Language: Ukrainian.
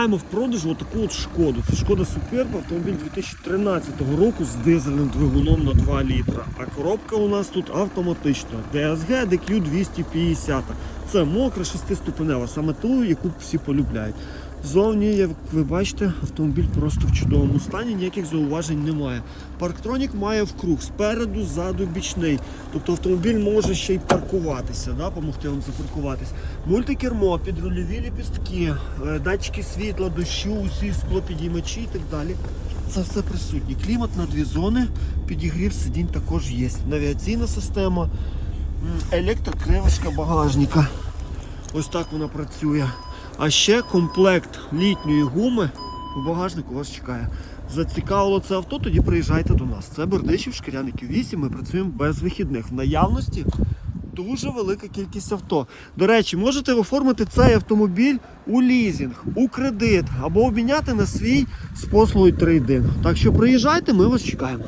Маємо в продажу отаку от шкоду. Це шкода Суперб, автомобіль 2013 року з дизельним двигуном на 2 літра. А коробка у нас тут автоматична. DSG DQ 250. Це мокра шестиступенева, саме ту, яку всі полюбляють. Зовні, як ви бачите, автомобіль просто в чудовому стані, ніяких зауважень немає. Парктронік має вкруг спереду, ззаду, бічний. Тобто автомобіль може ще й паркуватися, да, допомогти вам запаркуватись. Мультикермо, підрульові ліпістки, е, датчики світла, дощу, усі склопідіймачі і так далі. Це все присутнє. Клімат на дві зони, підігрів сидінь також є. Навіаційна система, м, електрокривишка багажника. Ось так вона працює. А ще комплект літньої гуми у багажнику вас чекає. Зацікавило це авто, тоді приїжджайте до нас. Це Бердичів, Шкіряників 8, ми працюємо без вихідних. В наявності дуже велика кількість авто. До речі, можете оформити цей автомобіль у лізінг, у кредит або обміняти на свій з послугою трейдин. Так що приїжджайте, ми вас чекаємо.